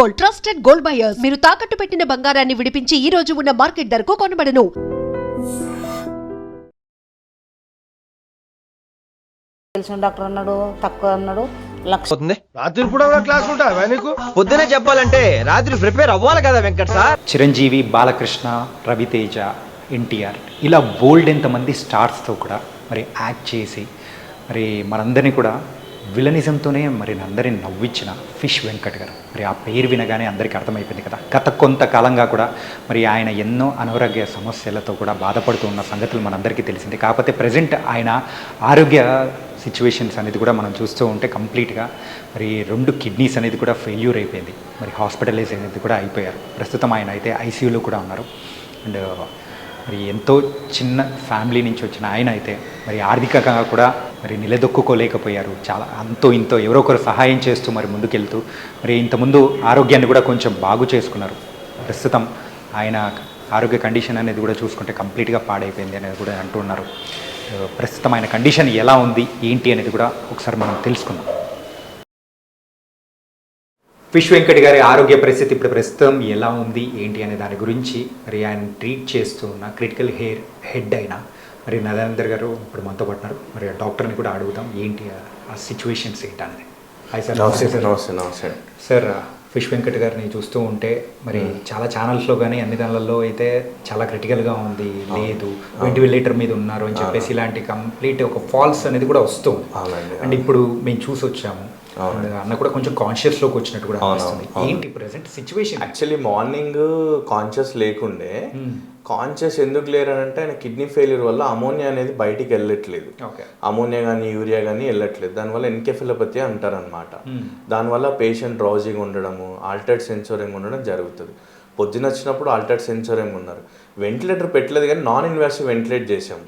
Gold trusted gold buyers. మీరు తాకట్టు పెట్టిన బంగారాన్ని విడిపించి ఈ రోజు ఉన్న మార్కెట్ ధరకు కొనబడను. తెలిసిన డాక్టర్ అన్నాడు తక్కువ అన్నాడు లక్ష. పోతుంది రాత్రి కూడా క్లాస్ ఉంటావా నీకు? పొద్దునే చెప్పాలంటే రాత్రి ప్రిపేర్ అవ్వాలి కదా వెంకట్ సార్. చిరంజీవి బాలకృష్ణ రవితేజ ఎన్టీఆర్ ఇలా బోల్డ్ ఎంతమంది స్టార్స్తో కూడా మరి యాక్ట్ చేసి మరి మనందరినీ కూడా విలనిజంతోనే మరి అందరిని నవ్వించిన ఫిష్ వెంకట్ గారు. మరి ఆ పేరు వినగానే అందరికీ అర్థమైపోయింది కదా. గత కొంతకాలంగా కూడా మరి ఆయన ఎన్నో అనారోగ్య సమస్యలతో కూడా బాధపడుతూ ఉన్న సంగతులు మనందరికీ తెలిసింది. కాకపోతే ప్రజెంట్ ఆయన ఆరోగ్య సిచ్యువేషన్స్ అనేది కూడా మనం చూస్తూ ఉంటే కంప్లీట్గా మరి రెండు కిడ్నీస్ అనేది కూడా ఫెయిల్యూర్ అయిపోయింది. మరి హాస్పిటలైజ్ అనేది కూడా అయిపోయారు. ప్రస్తుతం ఆయన అయితే ఐసీయూలో కూడా ఉన్నారు. అండ్ మరి ఎంతో చిన్న ఫ్యామిలీ నుంచి వచ్చిన ఆయన అయితే మరి ఆర్థికంగా కూడా మరి నిలదొక్కుకోలేకపోయారు. చాలా అంతో ఇంతో ఎవరో ఒకరు సహాయం చేస్తూ మరి ముందుకెళ్తూ మరి ఇంతకుముందు ఆరోగ్యాన్ని కూడా కొంచెం బాగు చేసుకున్నారు. ప్రస్తుతం ఆయన ఆరోగ్య కండిషన్ అనేది కూడా చూసుకుంటే కంప్లీట్గా పాడైపోయింది అనేది కూడా అంటున్నారు ప్రస్తుతం ఆయన కండిషన్ ఎలా ఉంది ఏంటి అనేది కూడా ఒకసారి మనం తెలుసుకుందాం. ఫిష్ వెంకట్ గారి ఆరోగ్య పరిస్థితి ఇప్పుడు ప్రస్తుతం ఎలా ఉంది ఏంటి అనే దాని గురించి మరి ఆయన ట్రీట్ చేస్తూ ఉన్న క్రిటికల్ హెయిర్ హెడ్ అయిన మరి నరేందర్ గారు ఇప్పుడు మనతో పట్టినారు మరి ఆ డాక్టర్ని కూడా అడుగుదాం ఏంటి ఆ- సిచ్యువేషన్స్ ఏంటి అనేది. హాయ్ సార్ నమస్తే సార్ నమస్తే నమస్తే. సార్ ఫిష్ వెంకట్ గారిని చూస్తూ ఉంటే మరి చాలా ఛానల్స్లో కానీ అన్ని దానిలలో అయితే చాలా క్రిటికల్గా ఉంది లేదు వెంటిలేటర్ మీద ఉన్నారు అని చెప్పేసి ఇలాంటి కంప్లీట్ ఒక ఫాల్స్ అనేది కూడా వస్తుంది అండ్ ఇప్పుడు మేము చూసి వచ్చాము అన్న కూడా కొంచెం కాన్షియస్లోకి వచ్చినట్టు కూడా అనిపిస్తుంది. ఏంటి present situation actually morning conscious లేకుండే కాన్షియస్ ఎందుకు లేరనంటే ఆయన కిడ్నీ ఫెయిల్యూర్ వల్ల అమోనియా అనేది బయటికి వెళ్ళట్లేదు. అమోనియా కానీ యూరియా కానీ వెళ్ళట్లేదు. దానివల్ల ఎన్కెఫిలోపతి అంటారనమాట దానివల్ల పేషెంట్ డ్రౌజింగ్ ఉండడము ఆల్టర్డ్ సెన్సోరింగ్ ఉండడం జరుగుతుంది. పొద్దున వచ్చినప్పుడు ఆల్టర్డ్ సెన్సోరింగ్ ఉన్నారు. వెంటిలేటర్ పెట్టలేదు కానీ నాన్ ఇన్వాసివ్ వెంటిలేట్ చేసాము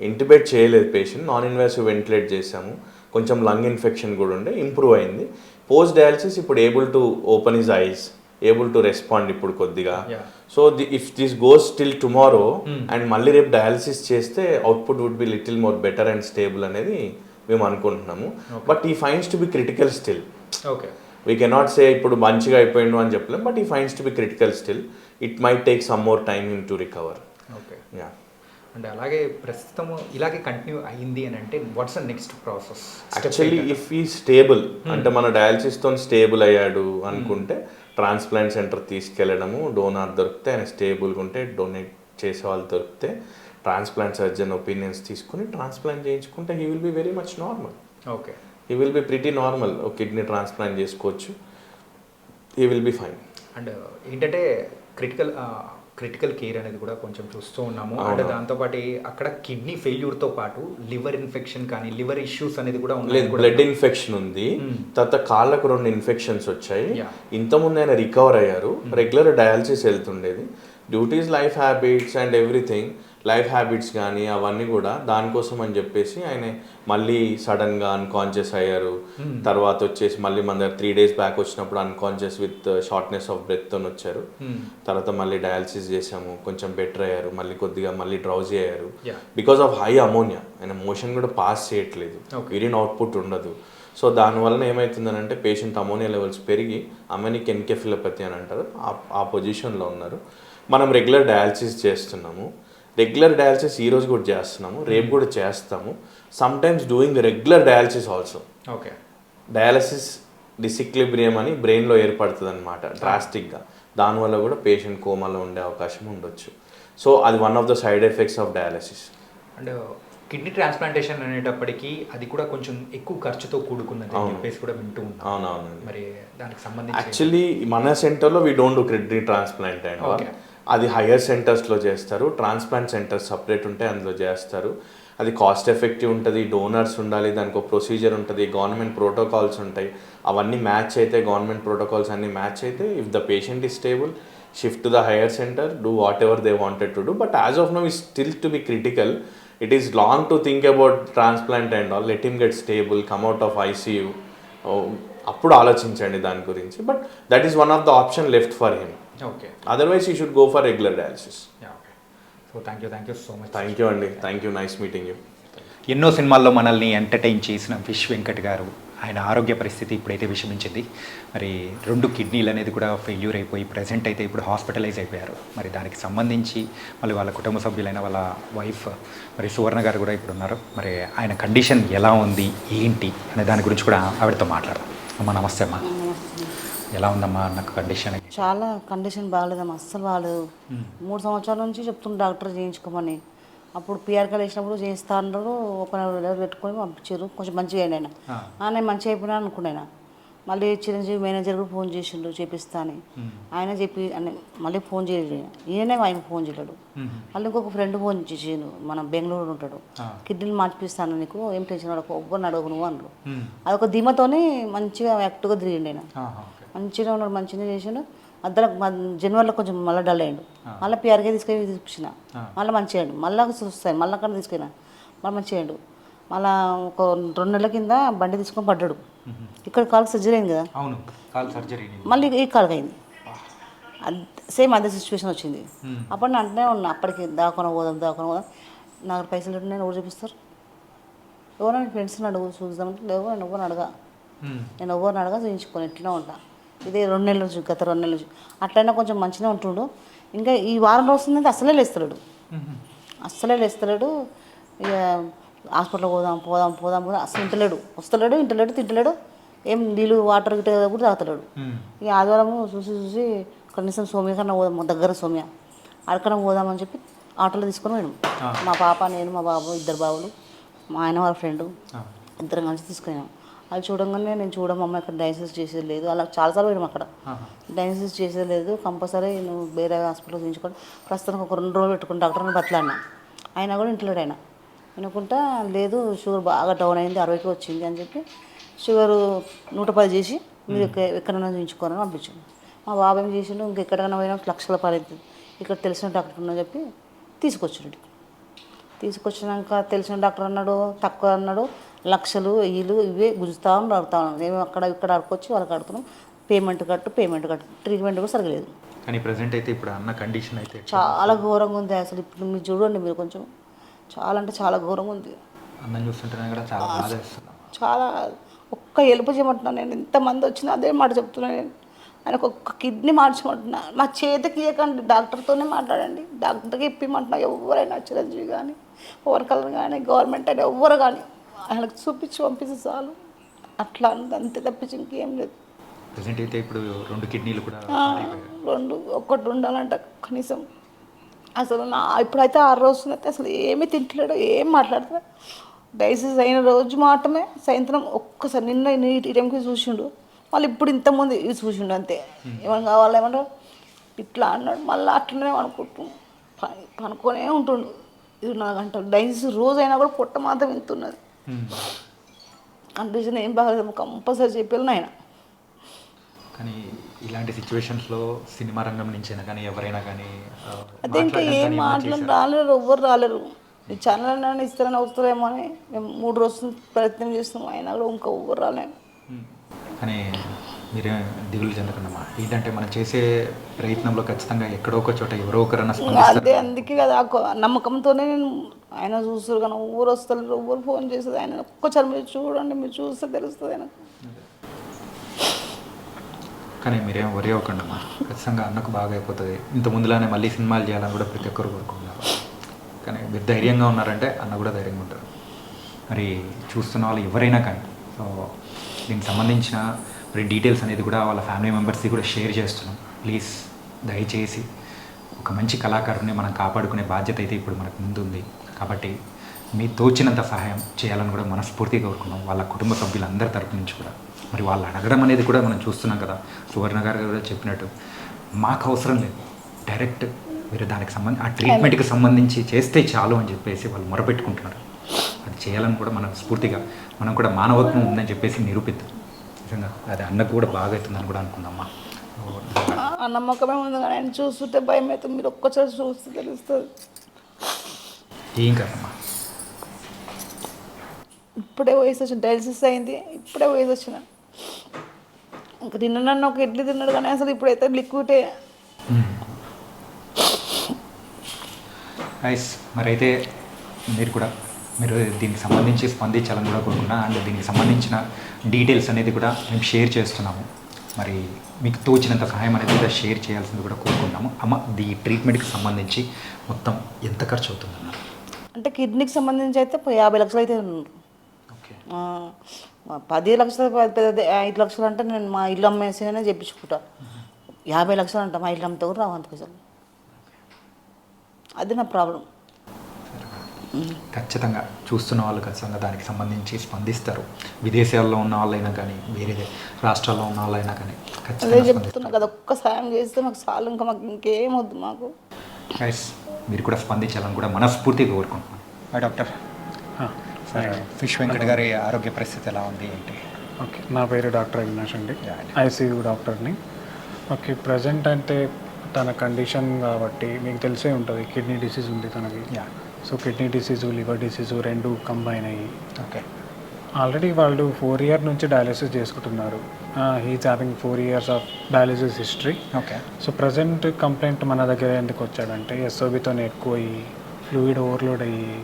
ఇంటిబేట్ చేయలేదు పేషెంట్ నాన్ ఇన్వాసివ్ వెంటిలేట్ చేసాము కొంచెం లంగ్ ఇన్ఫెక్షన్ కూడా ఉండే ఇంప్రూవ్ అయింది. పోస్ట్ డయాలసిస్ ఇప్పుడు able to open his eyes able to respond ఇప్పుడు కొద్దిగా. So the if this goes till tomorrow and మళ్ళీ రేపు డయాలసిస్ చేస్తే output would be little more better and stable అనేది మేము అనుకుంటున్నాము. బట్ ఈ finds to be critical still. Okay we cannot say ఇప్పుడు మంచిగా అయిపోయిండు అని చెప్పలేం but he finds to be critical still. It might take some more time in to recover okay yeah and అలాగే ప్రస్తుతం ఇలాగే కంటిన్యూ అయింది అని అంటే what's next process actually if ఈ స్టేబుల్ అంటే మన డయాలసిస్తో స్టేబుల్ అయ్యాడు అనుకుంటే ట్రాన్స్ప్లాంట్ సెంటర్ తీసుకెళ్ళడము డోనార్ దొరికితే ఆయన స్టేబుల్గా ఉంటే డొనేట్ చేసే వాళ్ళు దొరికితే ట్రాన్స్ప్లాంట్ సర్జన్ ఒపీనియన్స్ తీసుకుని ట్రాన్స్ప్లాంట్ చేయించుకుంటే he will be very much normal okay he will be pretty normal kidney transplant చేసుకోవచ్చు. He will be fine and ఏంటంటే క్రిటికల్ క్రిటికల్ కేర్ అనేది కూడా కొంచెం చూస్తూ ఉన్నాము. అండ్ దాంతోపాటు అక్కడ కిడ్నీ ఫెయిల్యూర్తో పాటు లివర్ ఇన్ఫెక్షన్ కానీ లివర్ ఇష్యూస్ అనేది కూడా లేదు బ్లడ్ ఇన్ఫెక్షన్ ఉంది. తర్వాత కాళ్ళకు రెండు ఇన్ఫెక్షన్స్ వచ్చాయి. ఇంతకుముందు ఆయన రికవర్ అయ్యారు. Regular dialysis వెళ్తుండేది. Duties life habits and everything. Life habits కానీ అవన్నీ కూడా దానికోసం అని చెప్పేసి ఆయన మళ్ళీ సడన్గా అన్కాన్షియస్ అయ్యారు. తర్వాత వచ్చేసి మళ్ళీ మన దగ్గర త్రీ డేస్ బ్యాక్ వచ్చినప్పుడు అన్కాన్షియస్ విత్ షార్ట్నెస్ ఆఫ్ బ్రెత్తో వచ్చారు. తర్వాత మళ్ళీ డయాలసిస్ చేసాము కొంచెం బెటర్ అయ్యారు. మళ్ళీ కొద్దిగా మళ్ళీ డ్రౌజీ అయ్యారు. బికాస్ ఆఫ్ హై అమోనియా ఆయన మోషన్ కూడా పాస్ చేయట్లేదు. యూరిన్ అవుట్పుట్ ఉండదు. సో దానివల్ల ఏమవుతుందనంటే పేషెంట్ అమోనియా లెవెల్స్ పెరిగి అమెనిక్ ఎన్కెఫిలోపతి అని అంటారు. ఆ- ఆ పొజిషన్లో ఉన్నారు. మనం రెగ్యులర్ డయాలసిస్ చేస్తున్నాము. రెగ్యులర్ డయాలసిస్ ఈ రోజు కూడా చేస్తున్నాము రేపు కూడా చేస్తాము. Sometimes doing regular dialysis also okay. Dialysis disequilibrium అని బ్రెయిన్లో ఏర్పడుతుంది అనమాట డ్రాస్టిక్గా దానివల్ల కూడా పేషెంట్ కోమాలో ఉండే అవకాశం ఉండొచ్చు. సో అది one of the side effects of dialysis and kidney transplantation అనేటప్పటికీ అది కూడా కొంచెం ఎక్కువ ఖర్చుతో కూడుకున్నది చెప్పేసి కూడా వింటూ ఉన్నాం. అవునవునండి. మరి దానికి సంబంధించి యాక్చువల్లీ మన సెంటర్లో we don't do kidney transplant and. అది హయ్యర్ సెంటర్స్లో చేస్తారు ట్రాన్స్ప్లాంట్ సెంటర్స్ సపరేట్ ఉంటే అందులో చేస్తారు. అది కాస్ట్ ఎఫెక్టివ్ ఉంటుంది డోనర్స్ ఉండాలి దానికి ఒక ప్రొసీజర్ ఉంటుంది గవర్నమెంట్ ప్రోటోకాల్స్ ఉంటాయి. అవన్నీ మ్యాచ్ అయితే గవర్నమెంట్ ప్రోటోకాల్స్ అన్నీ మ్యాచ్ అయితే if the patient is stable shift the higher centre do whatever they wanted to do but as of now is still to be critical it is long to think about transplant and all let him get stable come out of ICU అప్పుడు ఆలోచించండి దాని గురించి. But that is one of the option left for him okay otherwise you should go for regular dialysis okay so thank you thank you so much thank you అండి thank you nice meeting you ఎన్నో సినిమాల్లో మనల్ని entertain చేసిన fish Venkat గారు. ఆయన ఆరోగ్య పరిస్థితి ఇప్పుడైతే విషమించింది. మరి రెండు కిడ్నీలు అనేది కూడా ఫెయిల్యూర్ అయిపోయి ప్రజెంట్ అయితే ఇప్పుడు హాస్పిటలైజ్ అయిపోయారు. మరి దానికి సంబంధించి మళ్ళీ వాళ్ళ కుటుంబ సభ్యులైన వాళ్ళ వైఫ్ మరి సువర్ణ గారు కూడా ఇప్పుడు ఉన్నారు. మరి ఆయన కండిషన్ ఎలా ఉంది ఏంటి అనే దాని గురించి కూడా ఆవిడతో మాట్లాడదాం. అమ్మ నమస్తే అమ్మా. ఎలా ఉందమ్మా నాకు కండిషన్ చాలా కండిషన్ బాగాలేదమ్మా అస్సలు బాగాలేదు. మూడు సంవత్సరాల నుంచి చెప్తుండే డాక్టర్ చేయించుకోమని. అప్పుడు పిఆర్కలు వేసినప్పుడు చేయిస్తా అన్నారు ఒక నెల పెట్టుకొని పంపించారు. కొంచెం మంచిగా ఆ, నేను మంచిగా అయిపోయినా అనుకున్నాను మళ్ళీ చిరంజీవి మేనేజర్ కూడా ఫోన్ చేసిండు చేపిస్తా అని. ఆయన చెప్పి మళ్ళీ ఫోన్ చేయలేదు. ఈయన. ఆయన ఫోన్ చేయలేడు. మళ్ళీ ఇంకొక ఫ్రెండ్ ఫోన్ చేసిండు మన బెంగళూరు ఉంటాడు. కిడ్నీలు మార్పిస్తాను నీకు ఏం టెన్షన్ పడకు ఒవ్వరిని అడగకు నువ్వు అన్నారు అదొక ధీమతోనే మంచిగా యాక్టివ్గా తిరిగిండు ఆయన మంచిగా ఉన్నాడు మంచిగా చేసిండు. అద్దరు జనవరిలో కొంచెం మళ్ళీ డల్ అయ్యాడు. మళ్ళీ పిఆర్కే తీసుకెళ్ళి తీసుకొచ్చిన మళ్ళీ మంచిగా అయ్యాడు. మళ్ళీ చూస్తాయి మళ్ళీ అక్కడ తీసుకెళ్ళిన. మళ్ళీ మంచిగా అయ్యాడు. మళ్ళీ ఒక రెండు నెలల కింద బండి తీసుకొని పడ్డాడు. ఇక్కడ కాలు సర్జరీ అయింది కదా? అవును కాల్ సర్జరీ మళ్ళీ ఈ కాలుకి అయింది. సేమ్ అదే సిచ్యువేషన్ వచ్చింది. అప్పుడు నేను అంటనే ఉన్నా అప్పటికి దాకొని పోదాం దాకొని పోదాం. నాకు పైసలు నేను ఎవరు చూపిస్తారు? ఎవరైనా ఫ్రెండ్స్ని అడుగు చూద్దామంటే లేవు నేను ఎవరిని అడగా. నేను ఎవరిని అడగా చూపించుకొని ఎట్లా ఉంటా. ఇదే రెండు నెలల నుంచి గత రెండు నెలల నుంచి అట్లయినా కొంచెం మంచిగా ఉంటుండు. ఇంకా ఈ వారం రోజుందంటే అసలే లేస్తలేడు. అస్సలే లేస్తలేడు. ఇక హాస్పిటల్ పోదాం పోదాం పోదాం పోదాం అసలు ఇంటలేడు. వస్తలేడు ఇంటలేడు తింటలేడు. ఏం నీళ్ళు వాటర్ గిట్ట కూడా తాగుతలేడు. ఇక ఆదివారం చూసి చూసి కనీసం సోమ్య కన్నా పోదాం మా దగ్గర సోమ్య. అక్కడికన్నా పోదామని చెప్పి ఆటోలో తీసుకొని పోయాను. మా పాప నేను మా బాబు ఇద్దరు బాబులు మా ఆయన వాళ్ళ ఫ్రెండ్ ఇద్దరం కలిసి తీసుకున్నాం అది చూడంగానే నేను చూడమమ్మ ఇక్కడ డయాలసిస్ చేసేది లేదు. అలా చాలాసార్లు పోయినాం అక్కడ. డయాలసిస్ చేసేది లేదు. కంపల్సరీ నువ్వు వేరే హాస్పిటల్ చూపించుకొని ప్రస్తుతానికి ఒక రెండు రోజులు పెట్టుకుని డాక్టర్ని బతలాడినా. అయినా కూడా ఇంట్లో ఆయన. వినుకుంటా లేదు షుగర్ బాగా డౌన్ అయింది అరవైకి వచ్చింది అని చెప్పి షుగర్ నూట పది చేసి మీరు ఎక్క- ఎక్కడైనా చూపించుకోరని పంపించాను మా బాబు ఏం చేసిండు ఇంకెక్కడికైనా పోయినా లక్షల పడైంది ఇక్కడ తెలిసిన డాక్టర్ ఉన్నా చెప్పి తీసుకొచ్చిండు. తీసుకొచ్చినాక తెలిసిన డాక్టర్ అన్నాడు తక్కువ అన్నాడు లక్షలు వెయ్యిలు ఇవే గుంజుతా అడుగుతా మేము అక్కడ ఇక్కడ అడుకొచ్చి వాళ్ళకి అడుగుతున్నాం పేమెంట్ కట్టు పేమెంట్ కట్టు. ట్రీట్మెంట్ కూడా సరిగలేదు. కానీ ప్రజెంట్ అయితే ఇప్పుడు అన్న కండిషన్ అయితే చాలా ఘోరంగా ఉంది అసలు. ఇప్పుడు మీరు చూడండి మీరు కొంచెం. చాలా అంటే చాలా ఘోరంగా ఉంది. అన్నం చూస్తుంటేనే కూడా చాలా బాధ చాలా ఒక్క ఎలుపు చేయమంటున్నాను నేను. ఎంతమంది వచ్చినా అదే మాట చెప్తున్నాను నేను. ఆయనకు ఒక్క కిడ్నీ మార్చమంటున్నా. మా చేతికి ఇవ్వకండి డాక్టర్తోనే మాట్లాడండి. డాక్టర్కి ఇప్పిమంటున్నా. ఎవరైనా చిరంజీవి కానీ ఓవర్కలర్ కానీ గవర్నమెంట్ అయినా ఎవ్వరు కానీ ఆయనకు చూపించి పంపిస్తే చాలు. అట్లా అంత అంతే తప్పించి ఇంకేం లేదు. ప్రజెంట్ అయితే ఇప్పుడు రెండు కిడ్నీలు కూడా రెండు ఒక్కటి ఉండాలంట కనీసం. అసలు నా ఇప్పుడైతే ఆరు రోజులు అయితే అసలు ఏమీ తింటలేడు ఏం మాట్లాడతాడు డైసిస్ అయిన రోజు మాత్రమే సాయంత్రం ఒక్కసారి నిన్న ఈ టైంకి చూసిండు. మళ్ళీ ఇప్పుడు ఇంతకుముందు ఇది చూసిండు అంతే. ఏమైనా కావాలి ఏమన్నా? ఇట్లా అన్నాడు. మళ్ళీ అట్లనే అనుకుంటు పని పనుకొనే ఉంటుండు. ఇది నా గంటలు. రోజు అయినా కూడా పొట్ట మాత్రం వింటున్నది కండిషన్ ఏం బాగాలేదు కంపల్సరీ చెప్పాను ఆయన కానీ ఇలాంటి సిచ్యువేషన్స్లో సినిమా రంగం నుంచైనా కానీ ఎవరైనా కానీ అదే ఇంకా ఏం మాటలు? రాలేరు ఎవ్వరు రాలేరు ఈ ఛానల్ నన్ను ఇస్తారని వస్తారేమో అని మేము మూడు రోజులు ప్రయత్నం చేస్తున్నాం అయినా కూడా ఇంకా ఎవ్వరు రాలేము. కానీ మీరే దిగులు చెందకండమ్మా ఏంటంటే మనం చేసే ప్రయత్నంలో ఖచ్చితంగా ఎక్కడో ఒక చోట ఎవరో ఒకరన్నా అదే అందుకే కదా నమ్మకంతోనే నేను ఆయన చూస్తారు కానీ ఊరు వస్తారు ఎవ్వరు ఫోన్ చేస్తుంది ఆయన ఒక్కసారి మీరు చూడండి మీరు చూస్తే తెలుస్తుంది ఆయన కానీ మీరేం వరి అవ్వకండమ్మా ఖచ్చితంగా అన్నకు బాగా అయిపోతుంది. ఇంత ముందులానే మళ్ళీ సినిమాలు చేయాలని కూడా ప్రతి ఒక్కరు కోరుకుంటున్నారు. కానీ మీరు ధైర్యంగా ఉన్నారంటే అన్న కూడా ధైర్యంగా ఉంటారు. మరి చూస్తున్న వాళ్ళు ఎవరైనా కానీ సో దీనికి సంబంధించిన మరి డీటెయిల్స్ అనేది కూడా వాళ్ళ ఫ్యామిలీ మెంబర్స్కి కూడా షేర్ చేస్తున్నాం. ప్లీజ్ దయచేసి ఒక మంచి కళాకారుని మనం కాపాడుకునే బాధ్యత అయితే ఇప్పుడు మనకు ముందుంది. కాబట్టి మీ తోచినంత సహాయం చేయాలని కూడా మనస్ఫూర్తిగా కోరుకున్నాం వాళ్ళ కుటుంబ సభ్యులందరి తరపు నుంచి కూడా. మరి వాళ్ళు అడగడం అనేది కూడా మనం చూస్తున్నాం కదా. సువర్ణ గారు కూడా చెప్పినట్టు మాకు అవసరం లేదు. డైరెక్ట్ మీరు దానికి సంబంధించి ఆ ట్రీట్మెంట్కి సంబంధించి చేస్తే చాలు అని చెప్పేసి వాళ్ళు మొరపెట్టుకుంటున్నారు. అది చేయాలని కూడా మనం స్ఫూర్తిగా మనం కూడా మానవత్వం ఉందని చెప్పేసి నిరూపిద్దాం. నిజంగా. అది అన్నకు కూడా బాగా అవుతుందని కూడా అనుకుందామా సో, నిజంగా. ఆ నమ్మకమే ఉంది కానీ ఆయన చూస్తుంటే భయం అవుతుంది. మీరు ఒక్కసారి చూస్తే తెలుస్తుంది. ఏం కదమ్మా ఇప్పుడే వయసు వచ్చిన డయాలసిస్ అయింది. ఇప్పుడే వయసు వచ్చిన ఇంకా నిన్న నన్ను ఒక ఇడ్లీ తిన్నాడు కానీ అసలు ఇప్పుడైతే లిక్విడే. నైస్ మరైతే మీరు కూడా మీరు దీనికి సంబంధించి స్పందించాలని కూడా కోరుకున్నా అండ్ దీనికి సంబంధించిన డీటెయిల్స్ అనేది కూడా మేము షేర్ చేస్తున్నాము. మరి మీకు తోచినంత సహాయం అనేది కూడా షేర్ చేయాల్సింది కూడా కోరుకున్నాము అమ్మ ఈ ట్రీట్మెంట్కి సంబంధించి మొత్తం ఎంత ఖర్చు అవుతుందన్న అంటే కిడ్నీకి సంబంధించి అయితే యాభై లక్షలు అయితే. ఓకే. పది లక్షలు ఐదు లక్షలు అంటే నేను మా ఇల్లు అమ్మేసినే చెప్పించుకుంటా. యాభై లక్షలు అంట మా ఇల్లు అమ్మితే కూడా రావు అంత అది నా ప్రాబ్లం. ఖచ్చితంగా చూస్తున్న వాళ్ళు ఖచ్చితంగా దానికి సంబంధించి స్పందిస్తారు. విదేశాల్లో ఉన్న వాళ్ళైనా కానీ వేరే రాష్ట్రాల్లో ఉన్న వాళ్ళైనా కానీ ఖచ్చితంగా చెప్తున్నా కదా ఒక్క సాయం చేస్తే మాకు చాలు ఇంకా మాకు ఇంకేం వద్దు మాకు. గైస్ మీరు కూడా స్పందించాలని కూడా మనస్ఫూర్తిగా కోరుకుంటున్నాను డాక్టర్. సరే. ఫిష్ వెంకట్ గారి ఆరోగ్య పరిస్థితి ఎలా ఉంది ఏంటి? ఓకే నా పేరు డాక్టర్ అవినాష్ అండి. ఐసీయూ డాక్టర్ని. ఓకే ప్రజెంట్ అంటే తన కండిషన్ కాబట్టి మీకు తెలిసే ఉంటుంది కిడ్నీ డిసీజ్ ఉంది తనకి. Yeah so kidney disease liver disease రెండు కంబైన్ అయ్యి. ఓకే. ఆల్రెడీ వాళ్ళు ఫోర్ ఇయర్ నుంచి డయాలిసిస్ చేసుకుంటున్నారు. He's having four years of dialysis history okay. So present complaint మన దగ్గర ఎందుకు వచ్చాడంటే ఎస్ఓబితో ఎక్కువ అయ్యి ఫ్లూయిడ్ ఓవర్లోడ్ అయ్యి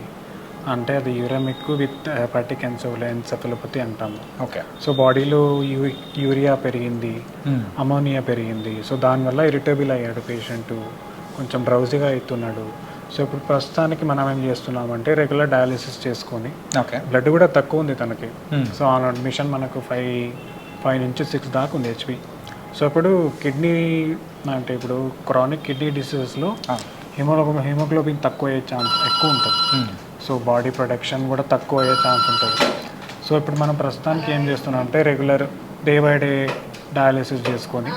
అంటే అది యూరమిక్ విత్ హెపాటిక్ ఎన్సెఫలోపతి అంటాము ఓకే. సో బాడీలో యూ యూరియా పెరిగింది అమోనియా పెరిగింది. సో దానివల్ల ఇరిటబుల్ అయ్యాడు పేషెంట్. కొంచెం డ్రౌజీగా అవుతున్నాడు. సో ఇప్పుడు ప్రస్తుతానికి మనం ఏం చేస్తున్నామంటే రెగ్యులర్ డయాలిసిస్ చేసుకొని ఓకే. బ్లడ్ కూడా తక్కువ ఉంది తనకి. సో ఆన్ అడ్మిషన్ మనకు ఫైవ్ ఫైవ్ నుంచి సిక్స్ దాకా ఉంది హెచ్పి సో ఇప్పుడు కిడ్నీ అంటే ఇప్పుడు క్రానిక్ కిడ్నీ డిసీజెస్లో హిమోగ్లోబిన్ హిమోగ్లోబిన్ తక్కువ అయ్యే ఛాన్స్ ఎక్కువ ఉంటుంది. సో బాడీ ప్రొడక్షన్ కూడా తక్కువ అయ్యే ఛాన్స్ ఉంటుంది. సో ఇప్పుడు మనం ప్రస్తుతానికి ఏం చేస్తున్నాం అంటే regular day by day dialysis చేసుకొని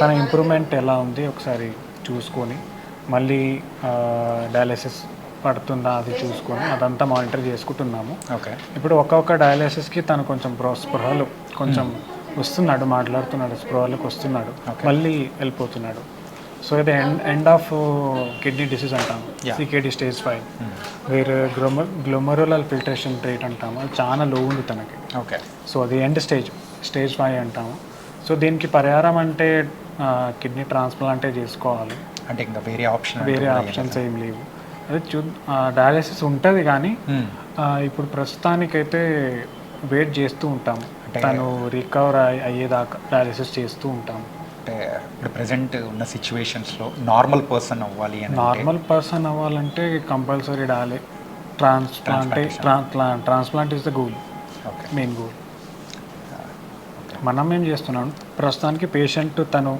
తన ఇంప్రూవ్మెంట్ ఎలా ఉంది ఒకసారి చూసుకొని మళ్ళీ డయాలిసిస్ పడుతుందా అది చూసుకొని అదంతా మానిటర్ చేసుకుంటున్నాము. ఓకే. ఇప్పుడు ఒక్కొక్క డయాలిసిస్కి తను కొంచెం ప్రో స్పృహలు కొంచెం వస్తున్నాడు మాట్లాడుతున్నాడు స్పృహలకు వస్తున్నాడు మళ్ళీ వెళ్ళిపోతున్నాడు. సో ఇది end end of kidney disease అంటాము. సికేడి స్టేజ్ ఫైవ్ వేరే గ్లోమ గ్లోమరులల్ ఫిల్టరేషన్ రేట్ అంటాము. అది చాలా లో ఉంది తనకి. ఓకే. సో అది ఎండ్ స్టేజ్ స్టేజ్ ఫైవ్ అంటాము. సో దీనికి పరిహారం అంటే కిడ్నీ ట్రాన్స్ప్లాంటే చేసుకోవాలి. అంటే ఇంకా వేరే ఆప్షన్ వేరే ఆప్షన్స్ ఏం లేవు. అదే చూ డయాలిసిస్ ఉంటుంది కానీ ఇప్పుడు ప్రస్తుతానికైతే వెయిట్ చేస్తూ ఉంటాము తను రికవర్ అయ్యేదాకా డయాలిసిస్ చేస్తూ ఉంటాము అంటే ఇప్పుడు ప్రజెంట్ ఉన్న సిచ్యువేషన్స్లో నార్మల్ పర్సన్ అవ్వాలి అని నార్మల్ పర్సన్ అవ్వాలంటే కంపల్సరీ డాలి ట్రాన్స్ప్లాంటే transplant is the goal okay main goal మనం ఏం చేస్తున్నాం? ప్రస్తుతానికి పేషెంట్ తను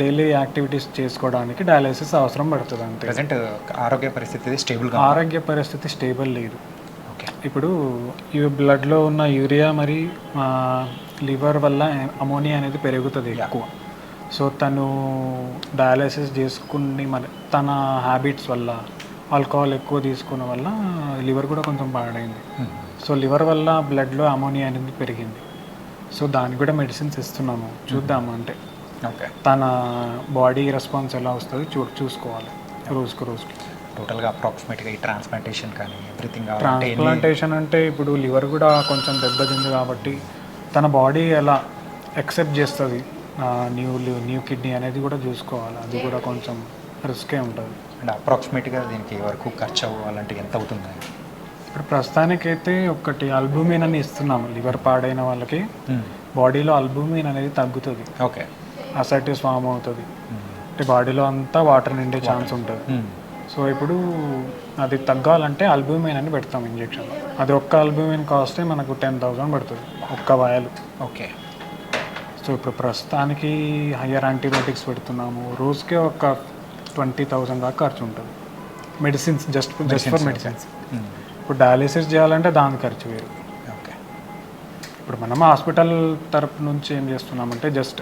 డైలీ యాక్టివిటీస్ చేసుకోవడానికి డయాలసిస్ అవసరం పడుతుంది అంతే. ప్రజెంట్ ఆరోగ్య పరిస్థితి స్టేబుల్గా ఆరోగ్య పరిస్థితి స్టేబుల్ లేదు. ఓకే ఇప్పుడు ఈ బ్లడ్లో ఉన్న యూరియా మరి లివర్ వల్ల అమోనియా అనేది పెరుగుతుంది ఎక్కువ. సో తను డయాలసిస్ చేసుకుని మరి తన హ్యాబిట్స్ వల్ల ఆల్కహాల్ ఎక్కువ తీసుకున్న వల్ల లివర్ కూడా కొంచెం పాడైంది. సో లివర్ వల్ల బ్లడ్లో అమోనియా అనేది పెరిగింది. సో దానికి కూడా మెడిసిన్స్ ఇస్తున్నాము. చూద్దాము అంటే. ఓకే తన బాడీ రెస్పాన్స్ ఎలా వస్తుంది చూ చూసుకోవాలి రోజుకు రోజుకి. టోటల్గా అప్రాక్సిమేట్గా ఈ ట్రాన్స్ప్లాంటేషన్ కానీ ఎవ్రీథింగ్ ట్రాన్స్ప్లాంటేషన్ అంటే ఇప్పుడు లివర్ కూడా కొంచెం దెబ్బతింది కాబట్టి తన బాడీ ఎలా యాక్సెప్ట్ చేస్తుంది న్యూ న్యూ కిడ్నీ అనేది కూడా చూసుకోవాలి. అది కూడా కొంచెం రిస్కే ఉంటుంది. అండ్ అప్రాక్సిమేట్గా దీనికి వరకు ఖర్చు అవ్వాలంటే ఎంత అవుతుంది? ఇప్పుడు ప్రస్తుతానికైతే ఒకటి అల్బుమిన్ అని ఇస్తున్నాము లివర్ పాడైన వాళ్ళకి. బాడీలో అల్బుమిన్ అనేది తగ్గుతుంది. ఓకే అసైటిస్ ఫామ్ అవుతుంది. అంటే బాడీలో అంతా వాటర్ నిండే ఛాన్స్ ఉంటుంది. సో ఇప్పుడు అది తగ్గాలంటే అల్బుమిన్ అని పెడతాం ఇంజెక్షన్ అది ఒక్క అల్బుమిన్ కాస్టే మనకు టెన్ థౌసండ్ పడుతుంది ఒక్క వాయలు ఓకే. సో ఇప్పుడు ప్రస్తుతానికి హయ్యర్ యాంటీబయాటిక్స్ పెడుతున్నాము. రోజుకే ఒక ట్వంటీ థౌసండ్ దాకా ఖర్చు ఉంటుంది. Medicines just just for medicines ఇప్పుడు డయాలిసిస్ చేయాలంటే దాని ఖర్చు వేరు. ఓకే. ఇప్పుడు మనం హాస్పిటల్ తరపు నుంచి ఏం చేస్తున్నామంటే జస్ట్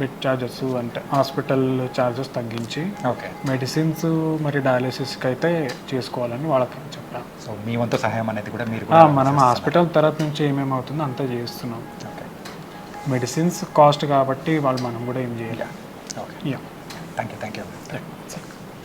బెడ్ ఛార్జెస్ అంటే హాస్పిటల్ ఛార్జెస్ తగ్గించి ఓకే మెడిసిన్స్ మరి డయాలిసిస్కి అయితే చేసుకోవాలని వాళ్ళకి చెప్పాం సో మీ వంతు సహాయం అనేది కూడా మీరు మనం హాస్పిటల్ తరపు నుంచి ఏమేమి అవుతుందో అంతా చేస్తున్నాం. ఓకే మెడిసిన్స్ కాస్ట్ కాబట్టి వాళ్ళు మనం కూడా ఏం చేయాలి. Okay yeah thank you thank you